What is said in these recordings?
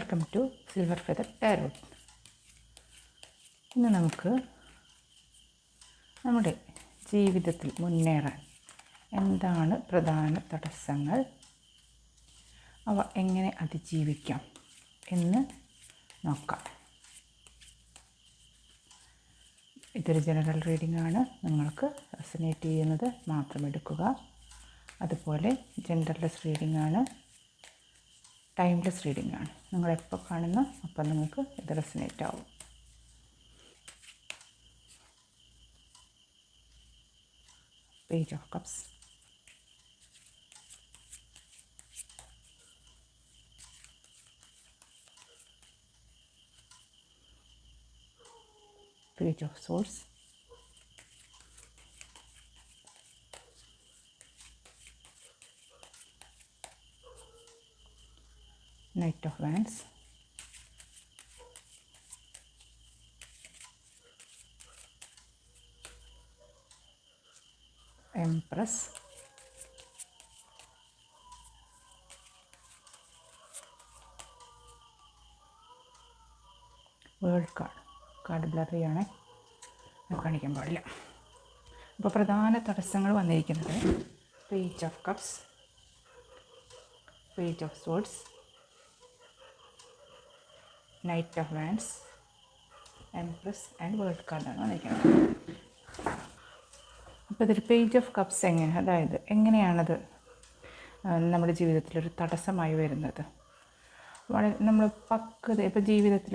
Welcome to silver feather tarot ഇന്ന് നമുക്ക് നമ്മുടെ ജീവിതത്തിൽ മുന്നേറാൻ എന്താണ് പ്രധാന തടസ്സങ്ങൾ? അവ എങ്ങനെ അതിജീവിക്കാം എന്ന് നോക്കാം. ഇതൊരു ജനറൽ റീഡിംഗ് ആണ്. നിങ്ങൾക്ക് റെസനേറ്റ് ചെയ്യുന്നത് മാത്രം എടുക്കുക. അതുപോലെ ജെൻഡർലെസ് റീഡിംഗ് ആണ്. ടൈംലെസ് റീഡിംഗ് ആണ് നിങ്ങൾ എപ്പോൾ കാണുന്ന അപ്പം നിങ്ങൾക്ക് ഇത് റെസിനേറ്റ് ആവും. Page of cups. Page of swords Knight of Wands. Empress. World card card ബ്ലറിയാണ് കാണിക്കാൻ പാടില്ല. അപ്പോൾ പ്രധാന തടസ്സങ്ങൾ വന്നിരിക്കുന്നത് page of cups page of swords knight of wands empress and world കാർഡാണ് വന്നിരിക്കുന്നത്. അപ്പോൾ ഇതൊരു പേജ് ഓഫ് കപ്സ് എങ്ങനെ അതായത് എങ്ങനെയാണത് നമ്മുടെ ജീവിതത്തിലൊരു തടസ്സമായി വരുന്നത്? വളരെ നമ്മൾ പക്വത ഇപ്പോൾ ജീവിതത്തിൽ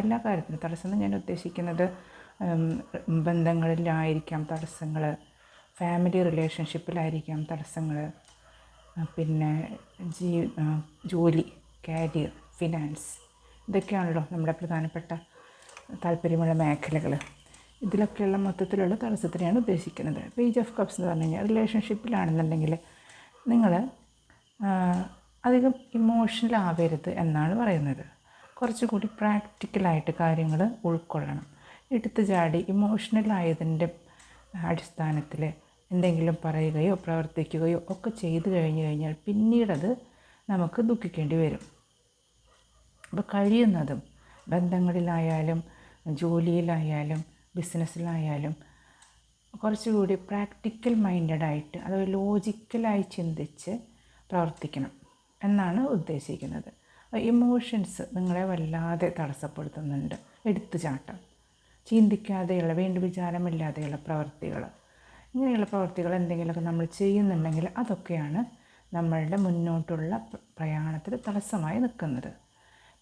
എല്ലാ കാര്യത്തിലും തടസ്സം എന്ന് ഞാൻ ഉദ്ദേശിക്കുന്നത് ബന്ധങ്ങളിലായിരിക്കാം തടസ്സങ്ങൾ ഫാമിലി റിലേഷൻഷിപ്പിലായിരിക്കാം തടസ്സങ്ങൾ പിന്നെ ജീ ജോലി കാരിയർ ഫിനാൻസ് ഇതൊക്കെയാണല്ലോ നമ്മുടെ പ്രധാനപ്പെട്ട താല്പര്യമുള്ള മേഖലകൾ ഇതിലൊക്കെയുള്ള മൊത്തത്തിലുള്ള തടസ്സത്തിനെയാണ് ഉദ്ദേശിക്കുന്നത്. പേജ് ഓഫ് കപ്സ് എന്ന് പറഞ്ഞു കഴിഞ്ഞാൽ റിലേഷൻഷിപ്പിലാണെന്നുണ്ടെങ്കിൽ നിങ്ങൾ അധികം ഇമോഷണൽ ആവരുത് എന്നാണ് പറയുന്നത്. കുറച്ചുകൂടി പ്രാക്ടിക്കലായിട്ട് കാര്യങ്ങൾ ഉൾക്കൊള്ളണം. എടുത്തു ചാടി ഇമോഷണൽ ആയതിന്റെ അടിസ്ഥാനത്തിൽ എന്തെങ്കിലും പറയുകയോ പ്രവർത്തിക്കുകയോ ഒക്കെ ചെയ്തു കഴിഞ്ഞു കഴിഞ്ഞാൽ പിന്നീടത് നമുക്ക് ദുഃഖിക്കേണ്ടി വരും. അപ്പോൾ കഴിയുന്നതും ബന്ധങ്ങളിലായാലും ജോലിയിലായാലും ബിസിനസ്സിലായാലും കുറച്ചുകൂടി പ്രാക്ടിക്കൽ മൈൻഡഡായിട്ട് അത് ലോജിക്കലായി ചിന്തിച്ച് പ്രവർത്തിക്കണം എന്നാണ് ഉദ്ദേശിക്കുന്നത്. ഇമോഷൻസ് നിങ്ങളെ വല്ലാതെ തടസ്സപ്പെടുത്തുന്നുണ്ട്. എടുത്തുചാട്ടം ചിന്തിക്കാതെയുള്ള വീണ്ടും വിചാരമില്ലാതെയുള്ള പ്രവർത്തികൾ ഇങ്ങനെയുള്ള പ്രവർത്തികൾ എന്തെങ്കിലുമൊക്കെ നമ്മൾ ചെയ്യുന്നുണ്ടെങ്കിൽ അതൊക്കെയാണ് നമ്മളുടെ മുന്നോട്ടുള്ള പ്രയാണത്തിൽ തടസ്സമായി നിൽക്കുന്നത്.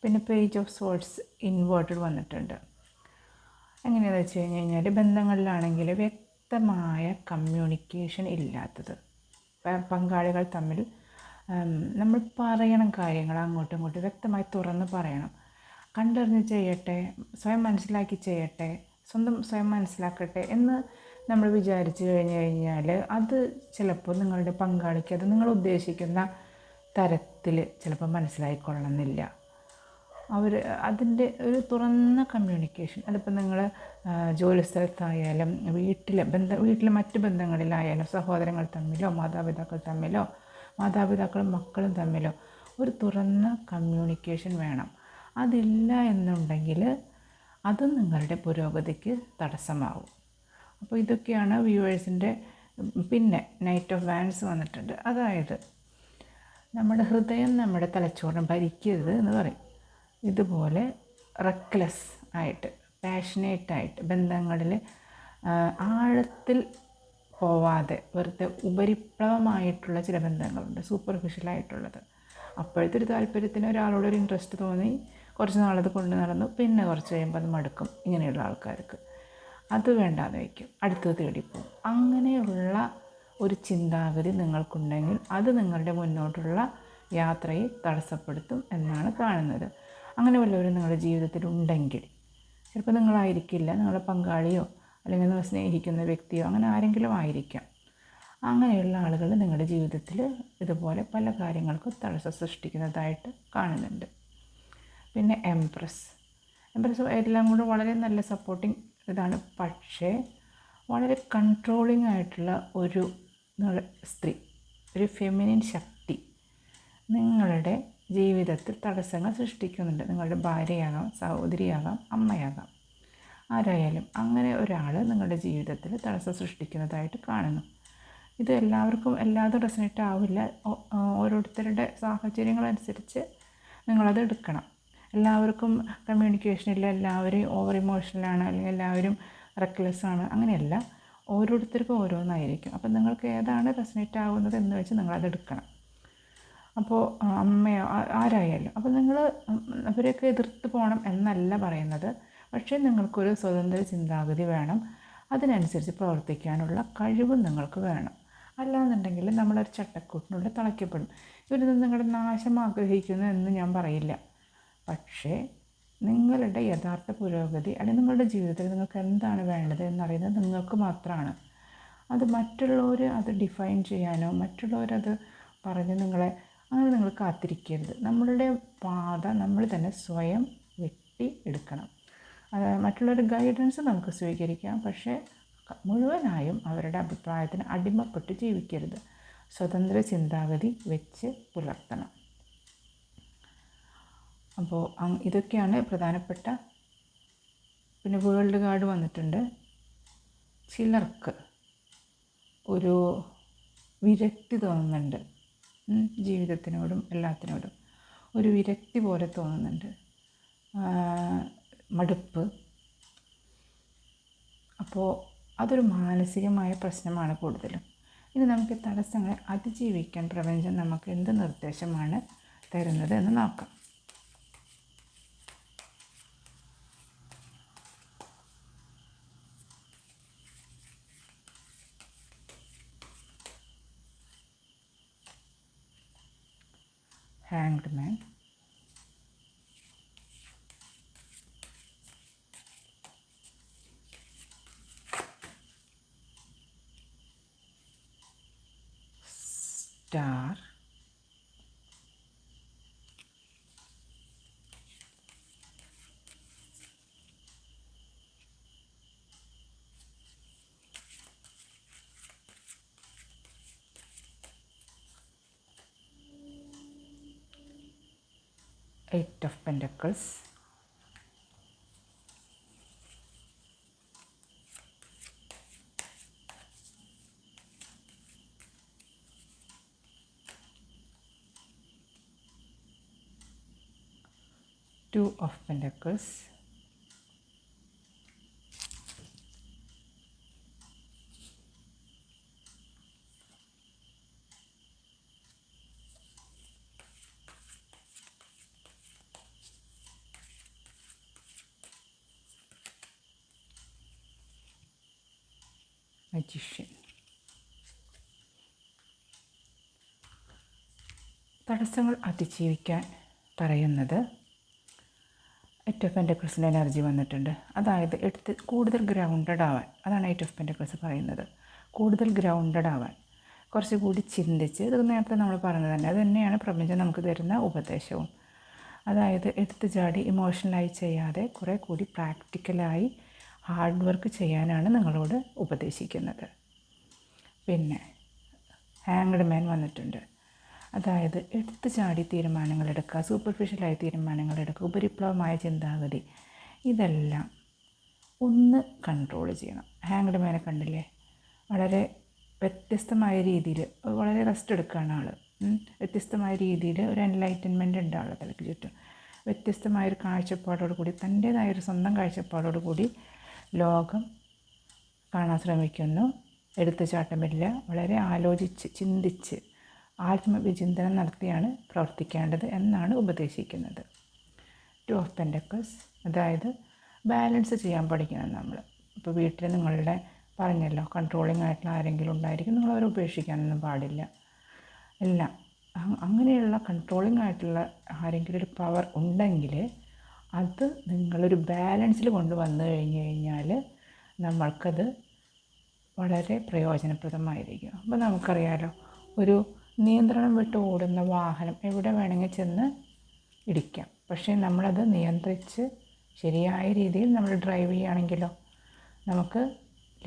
പിന്നെ പേജ് ഓഫ് സോഴ്സ് ഇൻവേർട്ടഡ് വന്നിട്ടുണ്ട്. എങ്ങനെയാണെന്ന് വെച്ച് കഴിഞ്ഞ് കഴിഞ്ഞാൽ ബന്ധങ്ങളിലാണെങ്കിൽ വ്യക്തമായ കമ്മ്യൂണിക്കേഷൻ ഇല്ലാത്തത്. പങ്കാളികൾ തമ്മിൽ നമ്മൾ പറയണം കാര്യങ്ങൾ അങ്ങോട്ടും ഇങ്ങോട്ടും വ്യക്തമായി തുറന്ന് പറയണം. കണ്ടറിഞ്ഞ് ചെയ്യട്ടെ സ്വയം മനസ്സിലാക്കി ചെയ്യട്ടെ സ്വന്തം സ്വയം മനസ്സിലാക്കട്ടെ എന്ന് നമ്മൾ വിചാരിച്ചു കഴിഞ്ഞ് കഴിഞ്ഞാൽ അത് ചിലപ്പോൾ നിങ്ങളുടെ പങ്കാളിക്ക് അത് നിങ്ങൾ ഉദ്ദേശിക്കുന്ന തരത്തിൽ ചിലപ്പോൾ മനസ്സിലായിക്കൊള്ളണമെന്നില്ല. അവർ അതിന്റെ ഒരു തുറന്ന കമ്മ്യൂണിക്കേഷൻ അതിപ്പോൾ നിങ്ങൾ ജോലി സ്ഥലത്തായാലും വീട്ടിലെ ബന്ധ വീട്ടിലെ മറ്റ് ബന്ധങ്ങളിലായാലും സഹോദരങ്ങൾ തമ്മിലോ മാതാപിതാക്കൾ തമ്മിലോ മാതാപിതാക്കളും മക്കളും തമ്മിലോ ഒരു തുറന്ന കമ്മ്യൂണിക്കേഷൻ വേണം. അതില്ല എന്നുണ്ടെങ്കിൽ അതും നിങ്ങളുടെ പുരോഗതിക്ക് തടസ്സമാവും. അപ്പോൾ ഇതൊക്കെയാണ് വ്യൂവേഴ്സിന്റെ പിന്നെ നൈറ്റ് ഓഫ് വാൻസ് വന്നിട്ടുണ്ട്. അതായത് നമ്മുടെ ഹൃദയം നമ്മുടെ തലച്ചോറിനെ ഭരിക്കരുത് എന്ന് പറയും. ഇതുപോലെ റെക്ലെസ് ആയിട്ട് പാഷനേറ്റ് ആയിട്ട് ബന്ധങ്ങളിൽ ആഴത്തിൽ പോവാതെ വെറുതെ ഉപരിപ്ലവമായിട്ടുള്ള ചില ബന്ധങ്ങളുണ്ട് സൂപ്പർഫിഷ്യലായിട്ടുള്ളത് അപ്പോഴത്തെ ഒരു താല്പര്യത്തിന് ഒരാളോട് ഒരു ഇൻട്രസ്റ്റ് തോന്നി കുറച്ച് നാളത് കൊണ്ട് നടന്നു പിന്നെ കുറച്ച് കഴിയുമ്പോൾ അത് മടുക്കും ഇങ്ങനെയുള്ള ആൾക്കാർക്ക്. അത് വേണ്ടാന്ന് വയ്ക്കും അടുത്തത് തേടിപ്പോവും. അങ്ങനെയുള്ള ഒരു ചിന്താഗതി നിങ്ങൾക്കുണ്ടെങ്കിൽ അത് നിങ്ങളുടെ മുന്നോട്ടുള്ള യാത്രയെ തടസ്സപ്പെടുത്തും എന്നാണ് കാണുന്നത്. അങ്ങനെ വല്ലവരും നിങ്ങളുടെ ജീവിതത്തിൽ ഉണ്ടെങ്കിൽ ചിലപ്പോൾ നിങ്ങളായിരിക്കില്ല നിങ്ങളുടെ പങ്കാളിയോ അല്ലെങ്കിൽ നിങ്ങൾ സ്നേഹിക്കുന്ന വ്യക്തിയോ അങ്ങനെ ആരെങ്കിലും ആയിരിക്കാം. അങ്ങനെയുള്ള ആളുകൾ നിങ്ങളുടെ ജീവിതത്തിൽ ഇതുപോലെ പല കാര്യങ്ങൾക്കും തടസ്സം സൃഷ്ടിക്കുന്നതായിട്ട് കാണുന്നുണ്ട്. പിന്നെ എംപ്രസ് എംപ്രസ് എല്ലാം കൂടെ വളരെ നല്ല സപ്പോർട്ടിങ് ഇതാണ്. പക്ഷേ വളരെ കൺട്രോളിംഗ് ആയിട്ടുള്ള ഒരു സ്ത്രീ ഒരു ഫെമിനിൻ ശക്തി നിങ്ങളുടെ ജീവിതത്തിൽ തടസ്സങ്ങൾ സൃഷ്ടിക്കുന്നുണ്ട്. നിങ്ങളുടെ ഭാര്യയാകാം സഹോദരിയാകാം അമ്മയാകാം. ആരായാലും അങ്ങനെ ഒരാൾ നിങ്ങളുടെ ജീവിതത്തിൽ തടസ്സം സൃഷ്ടിക്കുന്നതായിട്ട് കാണുന്നു. ഇത് എല്ലാവർക്കും എല്ലാതും റെസനേറ്റ് ആവില്ല ഓരോരുത്തരുടെ സാഹചര്യങ്ങളനുസരിച്ച് നിങ്ങളത് എടുക്കണം. എല്ലാവർക്കും കമ്മ്യൂണിക്കേഷനില്ല എല്ലാവരും ഓവർ ഇമോഷണലാണ് അല്ലെങ്കിൽ എല്ലാവരും റെക്ലെസ് ആണ്. അങ്ങനെയല്ല. ഓരോരുത്തർക്കും ഓരോന്നായിരിക്കും. അപ്പം നിങ്ങൾക്ക് ഏതാണ് റെസനേറ്റ് ആവുന്നത് എന്ന് വെച്ച് നിങ്ങളത് എടുക്കണം. അപ്പോൾ അമ്മയോ ആരായാലും. അപ്പോൾ നിങ്ങൾ അവരെയൊക്കെ എതിർത്ത് പോകണം എന്നല്ല പറയുന്നത്. പക്ഷേ നിങ്ങൾക്കൊരു സ്വതന്ത്ര ചിന്താഗതി വേണം. അതിനനുസരിച്ച് പ്രവർത്തിക്കാനുള്ള കഴിവും നിങ്ങൾക്ക് വേണം. അല്ലാന്നുണ്ടെങ്കിൽ നമ്മളൊരു ചട്ടക്കൂട്ടിനുള്ളിൽ തളയ്ക്കപ്പെടും. ഇവരിത് നിങ്ങളുടെ നാശം ആഗ്രഹിക്കുന്നു എന്ന് ഞാൻ പറയില്ല. പക്ഷേ നിങ്ങളുടെ യഥാർത്ഥ പുരോഗതി അല്ലെങ്കിൽ നിങ്ങളുടെ ജീവിതത്തിൽ നിങ്ങൾക്ക് എന്താണ് വേണ്ടത് എന്നറിയുന്നത് നിങ്ങൾക്ക് മാത്രമാണ്. അത് മറ്റുള്ളവർ അത് ഡിഫൈൻ ചെയ്യാനോ മറ്റുള്ളവരത് പറഞ്ഞ് നിങ്ങളെ അങ്ങനെ നിങ്ങൾ കാത്തിരിക്കരുത്. നമ്മളുടെ പാത നമ്മൾ തന്നെ സ്വയം വെട്ടി എടുക്കണം. മറ്റുള്ളവരുടെ ഗൈഡൻസ് നമുക്ക് സ്വീകരിക്കാം. പക്ഷേ മുഴുവനായും അവരുടെ അഭിപ്രായത്തിന് അടിമപ്പെട്ട് ജീവിക്കരുത്. സ്വതന്ത്ര ചിന്താഗതി വെച്ച് പുലർത്തണം. അപ്പോൾ ഇതൊക്കെയാണ് പ്രധാനപ്പെട്ട പിന്നെ വേൾഡ് കാർഡ് വന്നിട്ടുണ്ട്. ചിലർക്ക് ഒരു വിരക്തി തോന്നുന്നുണ്ട്. ജീവിതത്തിനോടും എല്ലാത്തിനോടും ഒരു വിരക്തി പോലെ തോന്നുന്നുണ്ട്. മടുപ്പ്. അപ്പോൾ അതൊരു മാനസികമായ പ്രശ്നമാണ് കൂടുതലും. ഇനി നമുക്ക് തടസ്സങ്ങളെ അതിജീവിക്കാൻ പ്രപഞ്ചം നമുക്ക് എന്ത് നിർദ്ദേശമാണ് തരുന്നത് എന്ന് നോക്കാം. Star eight of pentacles two of pentacles. Magician തടസ്സങ്ങൾ അതിജീവിക്കാൻ പറയുന്നത് എയ്റ്റ് ഓഫ് പെന്റക്കിൾസിന്റെ എനർജി വന്നിട്ടുണ്ട്. അതായത് എടുത്ത് കൂടുതൽ ഗ്രൗണ്ടഡ് ആവാൻ. അതാണ് എയ്റ്റ് ഓഫ് പെന്റക്കിൾസ് പറയുന്നത്. കൂടുതൽ ഗ്രൗണ്ടഡ് ആവാൻ. കുറച്ചുകൂടി ചിന്തിച്ച് ഇത് നേരത്തെ നമ്മൾ പറഞ്ഞത് തന്നെ. അത് തന്നെയാണ് പ്രപഞ്ചം നമുക്ക് തരുന്ന ഉപദേശവും. അതായത് എടുത്തു ചാടി ഇമോഷണലായി ചെയ്യാതെ കുറേ കൂടി പ്രാക്ടിക്കലായി ഹാർഡ് വർക്ക് ചെയ്യാനാണ് നിങ്ങളോട് ഉപദേശിക്കുന്നത്. പിന്നെ ഹാങ്ഡ് മാൻ വന്നിട്ടുണ്ട്. അതായത് എടുത്തു ചാടി തീരുമാനങ്ങൾ എടുക്കുക സൂപ്പർഫിഷ്യലായ തീരുമാനങ്ങൾ എടുക്കുക ഉപരിപ്ലവമായ ചിന്താഗതി ഇതെല്ലാം ഒന്ന് കൺട്രോൾ ചെയ്യണം. ഹാങ്ഡ് മേനെ കണ്ടില്ലേ വളരെ വ്യത്യസ്തമായ രീതിയിൽ വളരെ റെസ്റ്റ് എടുക്കുകയാണ് ആൾ വ്യത്യസ്തമായ രീതിയിൽ ഒരു എൻലൈറ്റൻമെന്റ് ഉണ്ട് ആളുടെ തലയ്ക്ക് ചുറ്റും. വ്യത്യസ്തമായൊരു കാഴ്ചപ്പാടോട് കൂടി തന്റേതായൊരു സ്വന്തം കാഴ്ചപ്പാടോട് കൂടി ലോകം കാണാൻ ശ്രമിക്കുന്നു. എടുത്തുചാട്ടമില്ല വളരെ ആലോചിച്ച് ചിന്തിച്ച് ആത്മവിചിന്തനം നടത്തിയാണ് പ്രവർത്തിക്കേണ്ടത് എന്നാണ് ഉപദേശിക്കുന്നത്. ടു ഓഫ് പെൻഡക്കസ് അതായത് ബാലൻസ് ചെയ്യാൻ പഠിക്കണം നമ്മൾ. ഇപ്പോൾ വീട്ടിൽ നിങ്ങളുടെ പറഞ്ഞല്ലോ കൺട്രോളിംഗ് ആയിട്ടുള്ള ആരെങ്കിലും ഉണ്ടായിരിക്കും നിങ്ങൾ അവരെ ഉപേക്ഷിക്കാനൊന്നും പാടില്ല. അല്ല അങ്ങനെയുള്ള കൺട്രോളിംഗ് ആയിട്ടുള്ള ആരെങ്കിലും ഒരു പവർ ഉണ്ടെങ്കിൽ അത് നിങ്ങളൊരു ബാലൻസിൽ കൊണ്ടുവന്നു കഴിഞ്ഞ് കഴിഞ്ഞാൽ നമ്മൾക്കത് വളരെ പ്രയോജനപ്രദമായിരിക്കും. അപ്പോൾ നമുക്കറിയാലോ ഒരു നിയന്ത്രണം വിട്ട് ഓടുന്ന വാഹനം എവിടെ വേണമെങ്കിൽ ചെന്ന് ഇടിക്കാം. പക്ഷേ നമ്മളത് നിയന്ത്രിച്ച് ശരിയായ രീതിയിൽ നമ്മൾ ഡ്രൈവ് ചെയ്യുകയാണെങ്കിലോ നമുക്ക്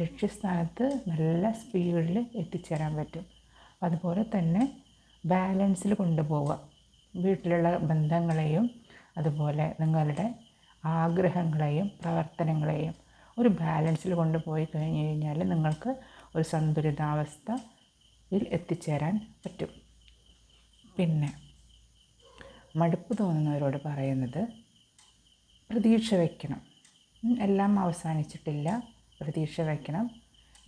ലക്ഷ്യസ്ഥാനത്ത് നല്ല സ്പീഡിൽ എത്തിച്ചേരാൻ പറ്റും. അതുപോലെ തന്നെ ബാലൻസിൽ കൊണ്ടുപോവുക. വീട്ടിലുള്ള ബന്ധങ്ങളെയും അതുപോലെ നിങ്ങളുടെ ആഗ്രഹങ്ങളെയും പ്രവർത്തനങ്ങളെയും ഒരു ബാലൻസിൽ കൊണ്ടുപോയി കഴിഞ്ഞ് കഴിഞ്ഞാൽ നിങ്ങൾക്ക് ഒരു സന്തുലിതാവസ്ഥയിൽ എത്തിച്ചേരാൻ പറ്റും. പിന്നെ മടുപ്പ് തോന്നുന്നവരോട് പറയുന്നത് പ്രതീക്ഷ വയ്ക്കണം എല്ലാം അവസാനിച്ചിട്ടില്ല. പ്രതീക്ഷ വയ്ക്കണം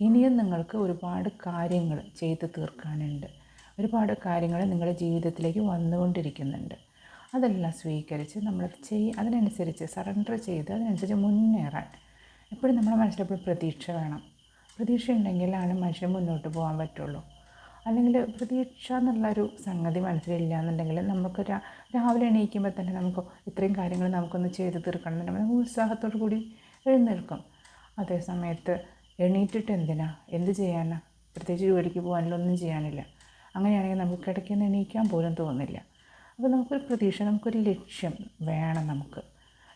ഇനിയും നിങ്ങൾക്ക് ഒരുപാട് കാര്യങ്ങൾ ചെയ്തു തീർക്കാനുണ്ട്. ഒരുപാട് കാര്യങ്ങൾ നിങ്ങളുടെ ജീവിതത്തിലേക്ക് വന്നുകൊണ്ടിരിക്കുന്നുണ്ട്. അതെല്ലാം സ്വീകരിച്ച് നമ്മൾ ചെയ് അതിനനുസരിച്ച് സറണ്ടർ ചെയ്ത് അതിനനുസരിച്ച് മുന്നേറാൻ. എപ്പോഴും നമ്മുടെ മനസ്സിലെപ്പോഴും പ്രതീക്ഷ വേണം. പ്രതീക്ഷ ഉണ്ടെങ്കിലാണ് മനുഷ്യൻ മുന്നോട്ട് പോകാൻ പറ്റുള്ളൂ. അല്ലെങ്കിൽ പ്രതീക്ഷ എന്നുള്ളൊരു സംഗതി മനസ്സിലില്ല എന്നുണ്ടെങ്കിൽ നമുക്ക് രാവിലെ എണീക്കുമ്പോൾ തന്നെ നമുക്ക് ഇത്രയും കാര്യങ്ങൾ നമുക്കൊന്ന് ചെയ്ത് തീർക്കണം എന്നുണ്ടെങ്കിൽ നമുക്ക് ഉത്സാഹത്തോടു കൂടി എഴുന്നേൽക്കും. അതേ സമയത്ത് എണീറ്റിട്ട് എന്തിനാ? എന്ത് ചെയ്യാനാ? പ്രത്യേകിച്ച് ജോലിക്ക് ഒന്നും ചെയ്യാനില്ല. അങ്ങനെയാണെങ്കിൽ നമുക്ക് കിടക്കുന്ന എണീക്കാൻ പോലും തോന്നില്ല. അപ്പോൾ നമുക്കൊരു പ്രതീക്ഷ നമുക്കൊരു ലക്ഷ്യം വേണം നമുക്ക്.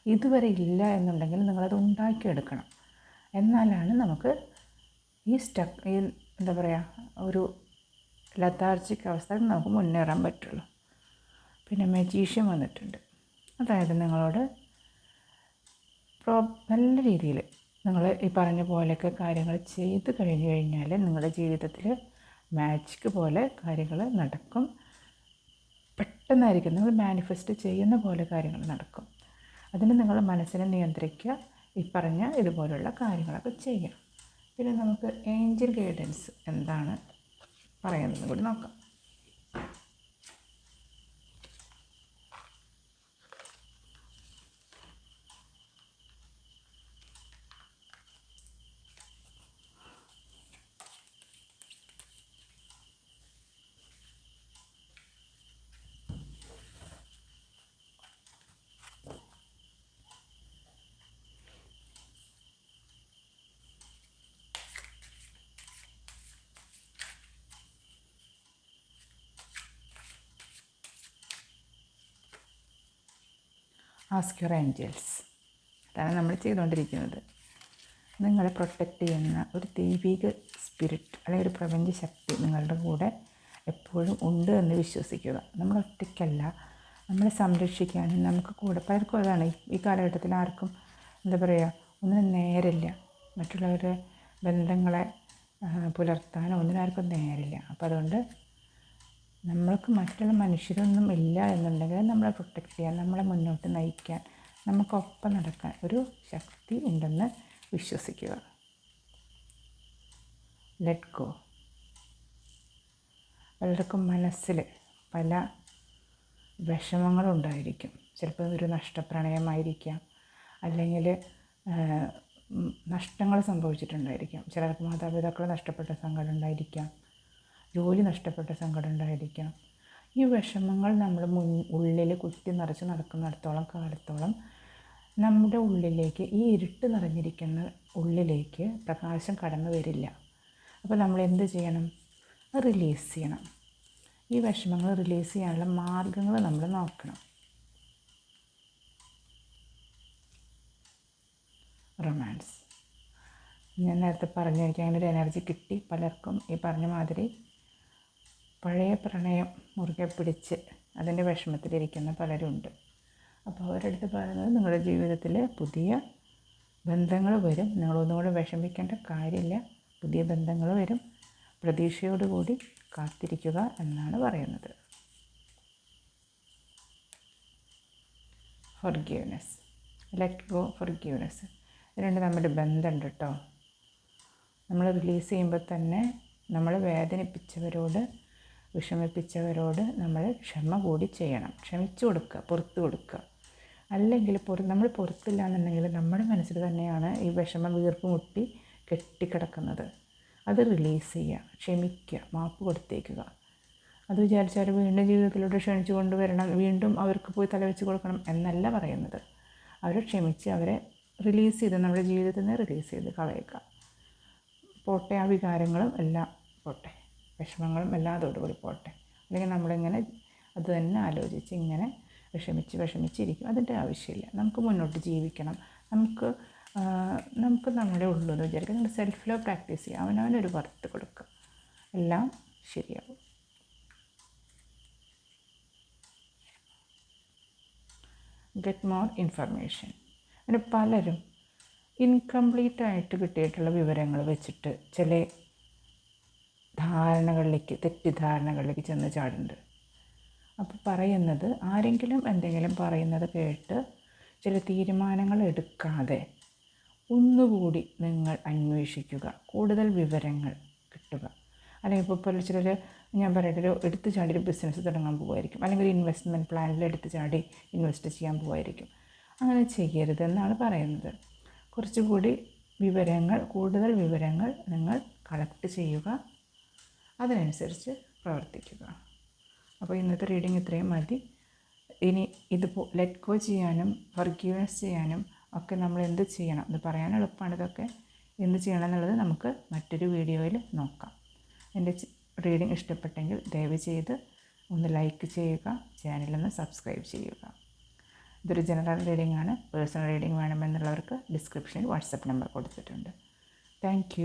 ഇതുവരെ ഇല്ല എന്നുണ്ടെങ്കിൽ നിങ്ങളത് ഉണ്ടാക്കിയെടുക്കണം. എന്നാലാണ് നമുക്ക് ഈ സ്റ്റക്ക് ഈ എന്താ പറയുക ഒരു ലതാർജിക് അവസ്ഥയിൽ നമുക്ക് മുന്നേറാൻ പറ്റുള്ളൂ. പിന്നെ മെജീഷ്യൻ വന്നിട്ടുണ്ട്. അതായത് നിങ്ങളോട് പ്രോ നല്ല രീതിയിൽ നിങ്ങൾ ഈ പറഞ്ഞ പോലെയൊക്കെ കാര്യങ്ങൾ ചെയ്ത് കഴിഞ്ഞു കഴിഞ്ഞാൽ നിങ്ങളുടെ ജീവിതത്തിൽ മാജിക് പോലെ കാര്യങ്ങൾ നടക്കും. പെട്ടെന്നായിരിക്കും നിങ്ങൾ മാനിഫെസ്റ്റ് ചെയ്യുന്ന പോലെ കാര്യങ്ങൾ നടക്കും. അതിന് നിങ്ങൾ മനസ്സിനെ നിയന്ത്രിക്കുക ഈ പറഞ്ഞ ഇതുപോലുള്ള കാര്യങ്ങളൊക്കെ ചെയ്യാം പിന്നെ നമുക്ക് ഏഞ്ചൽ ഗൈഡൻസ് എന്താണ്? പറയുന്നത് കൂടി നോക്കാം. ആസ്ക് യുവർ ഏഞ്ചൽസ് അതാണ് നമ്മൾ ചെയ്തുകൊണ്ടിരിക്കുന്നത്. നിങ്ങളെ പ്രൊട്ടക്റ്റ് ചെയ്യുന്ന ഒരു ദൈവിക സ്പിരിറ്റ് അല്ലെങ്കിൽ ഒരു പ്രപഞ്ച ശക്തി നിങ്ങളുടെ കൂടെ എപ്പോഴും ഉണ്ട് എന്ന് വിശ്വസിക്കുക. നമ്മൾ ഒറ്റയ്ക്കല്ല. നമ്മളെ സംരക്ഷിക്കാനും നമുക്ക് കൂടെ പലർക്കും അതാണ്. ഈ കാലഘട്ടത്തിൽ ആർക്കും എന്താ പറയുക ഒന്നിനും നേരില്ല. മറ്റുള്ളവരുടെ ബന്ധങ്ങളെ പുലർത്താനോ ഒന്നിനാർക്കും നേരില്ല. അപ്പോൾ അതുകൊണ്ട് നമ്മൾക്ക് മറ്റുള്ള മനുഷ്യരൊന്നും ഇല്ല എന്നുണ്ടെങ്കിൽ നമ്മളെ പ്രൊട്ടക്റ്റ് ചെയ്യാൻ നമ്മളെ മുന്നോട്ട് നയിക്കാൻ നമുക്കൊപ്പം നടക്കാൻ ഒരു ശക്തി ഉണ്ടെന്ന് വിശ്വസിക്കുക. ലെറ്റ് ഗോ പലർക്കും മനസ്സിൽ പല വിഷമങ്ങളുണ്ടായിരിക്കും. ചിലപ്പോൾ ഒരു നഷ്ടപ്രണയമായിരിക്കാം. അല്ലെങ്കിൽ നഷ്ടങ്ങൾ സംഭവിച്ചിട്ടുണ്ടായിരിക്കാം. ചിലർക്ക് മാതാപിതാക്കൾ നഷ്ടപ്പെട്ട സങ്കടം ഉണ്ടായിരിക്കാം. ജോലി നഷ്ടപ്പെട്ട സങ്കടം ഉണ്ടായിരിക്കാം ഈ വിഷമങ്ങൾ നമ്മൾ മുൻ ഉള്ളിൽ കുത്തി നിറച്ച് നടക്കുന്നിടത്തോളം കാലത്തോളം നമ്മുടെ ഉള്ളിലേക്ക് ഈ ഇരുട്ട് നിറഞ്ഞിരിക്കുന്ന ഉള്ളിലേക്ക് പ്രകാശം കടന്നു വരില്ല. അപ്പോൾ നമ്മൾ എന്ത് ചെയ്യണം? റിലീസ് ചെയ്യണം. ഈ വിഷമങ്ങൾ റിലീസ് ചെയ്യാനുള്ള മാർഗങ്ങൾ നമ്മൾ നോക്കണം. റൊമാൻസ്. ഞാൻ നേരത്തെ പറഞ്ഞു എനിക്ക് ഒരു എനർജി കിട്ടി പലർക്കും ഈ പറഞ്ഞ മാതിരി. പഴയ പ്രണയം മുറുകെ പിടിച്ച് അതിന്റെ വിഷമത്തിലിരിക്കുന്ന പലരുണ്ട്. അപ്പോൾ അവരടുത്ത് പറയുന്നത് നിങ്ങളുടെ ജീവിതത്തിൽ പുതിയ ബന്ധങ്ങൾ വരും. നിങ്ങളൊന്നുകൂടെ വിഷമിക്കേണ്ട കാര്യമില്ല. പുതിയ ബന്ധങ്ങൾ വരും. പ്രതീക്ഷയോടുകൂടി കാത്തിരിക്കുക എന്നാണ് പറയുന്നത്. ഫൊർഗീവ്നെസ് ലെറ്റ് ഗോ ഫൊർഗീവ്നെസ് രണ്ട് നമ്മുടെ ബന്ധമുണ്ട് കേട്ടോ. നമ്മൾ റിലീസ് ചെയ്യുമ്പോൾ തന്നെ നമ്മൾ വേദനിപ്പിച്ചവരോട് വിഷമിപ്പിച്ചവരോട് നമ്മൾ ക്ഷമ കൂടി ചെയ്യണം. ക്ഷമിച്ചു കൊടുക്കുക പുറത്ത് കൊടുക്കുക. അല്ലെങ്കിൽ പുറ നമ്മൾ പുറത്തില്ല എന്നുണ്ടെങ്കിൽ നമ്മുടെ മനസ്സിൽ തന്നെയാണ് ഈ വിഷമം വീർപ്പ് മുട്ടി കെട്ടിക്കിടക്കുന്നത്. അത് റിലീസ് ചെയ്യുക ക്ഷമിക്കുക മാപ്പ് കൊടുത്തേക്കുക. അത് വിചാരിച്ചാൽ വീണ്ടും ജീവിതത്തിലൂടെ ക്ഷണിച്ചു കൊണ്ടുവരണം വീണ്ടും അവർക്ക് പോയി തലവെച്ച് കൊടുക്കണം എന്നല്ല പറയുന്നത്. അവരെ ക്ഷമിച്ച് അവരെ റിലീസ് ചെയ്ത് നമ്മുടെ ജീവിതത്തിൽ നിന്ന് റിലീസ് ചെയ്ത് കളയുക. പോട്ടെ ആ വികാരങ്ങളും എല്ലാം പോട്ടെ. വിഷമങ്ങളും എല്ലാം അതോടുകൂടി പോട്ടെ. അല്ലെങ്കിൽ നമ്മളിങ്ങനെ അത് തന്നെ ആലോചിച്ച് ഇങ്ങനെ വിഷമിച്ച് വിഷമിച്ചിരിക്കും. അതിന്റെ ആവശ്യമില്ല. നമുക്ക് മുന്നോട്ട് ജീവിക്കണം. നമുക്ക് നമുക്ക് നമ്മുടെ ഉള്ളൂന്ന് വിചാരിക്കുക. നമ്മൾ സെൽഫ് ലോ പ്രാക്ടീസ് ചെയ്യുക അവനവനൊരു വർത്ത് കൊടുക്കുക എല്ലാം ശരിയാവും. ഗെറ്റ് മോർ ഇൻഫർമേഷൻ അങ്ങനെ പലരും ഇൻകംപ്ലീറ്റ് ആയിട്ട് കിട്ടിയിട്ടുള്ള വിവരങ്ങൾ വെച്ചിട്ട് ചില ധാരണകളിലേക്ക് തെറ്റിദ്ധാരണകളിലേക്ക് ചെന്ന് ചാടുന്നുണ്ട്. അപ്പോൾ പറയുന്നത് ആരെങ്കിലും എന്തെങ്കിലും പറയുന്നത് കേട്ട് ചില തീരുമാനങ്ങൾ എടുക്കാതെ ഒന്നുകൂടി നിങ്ങൾ അന്വേഷിക്കുക. കൂടുതൽ വിവരങ്ങൾ കിട്ടുക. അല്ലെങ്കിൽ ഇപ്പോൾ ഇപ്പോൾ ചിലർ ഞാൻ പറയട്ടെ ഒരു എടുത്തു ചാടി ഒരു ബിസിനസ് തുടങ്ങാൻ പോകുമായിരിക്കും അല്ലെങ്കിൽ ഒരു ഇൻവെസ്റ്റ്മെന്റ് പ്ലാനിൽ എടുത്തു ചാടി ഇൻവെസ്റ്റ് ചെയ്യാൻ പോകുമായിരിക്കും അങ്ങനെ ചെയ്യരുത് എന്നാണ് പറയുന്നത്. കുറച്ചുകൂടി വിവരങ്ങൾ കൂടുതൽ വിവരങ്ങൾ നിങ്ങൾ കളക്ട് ചെയ്യുക. അതിനനുസരിച്ച് പ്രവർത്തിക്കുക. അപ്പോൾ ഇന്നത്തെ റീഡിങ് ഇത്രയും മതി. ഇനി ഇത് ലെറ്റ് ഗോ ചെയ്യാനും ഫർഗീവ്നെസ് ചെയ്യാനും ഒക്കെ നമ്മൾ എന്ത് ചെയ്യണം? ഇത് പറയാൻ എളുപ്പമാണ് ഇതൊക്കെ. എന്ത് ചെയ്യണം എന്നുള്ളത് നമുക്ക് മറ്റൊരു വീഡിയോയിൽ നോക്കാം. എന്റെ റീഡിംഗ് ഇഷ്ടപ്പെട്ടെങ്കിൽ ദയവ് ചെയ്ത് ഒന്ന് ലൈക്ക് ചെയ്യുക ചാനലൊന്ന് സബ്സ്ക്രൈബ് ചെയ്യുക. ഇതൊരു ജനറൽ റീഡിംഗ് ആണ്. പേഴ്സണൽ റീഡിംഗ് വേണമെന്നുള്ളവർക്ക് ഡിസ്ക്രിപ്ഷനിൽ വാട്സപ്പ് നമ്പർ കൊടുത്തിട്ടുണ്ട്. താങ്ക്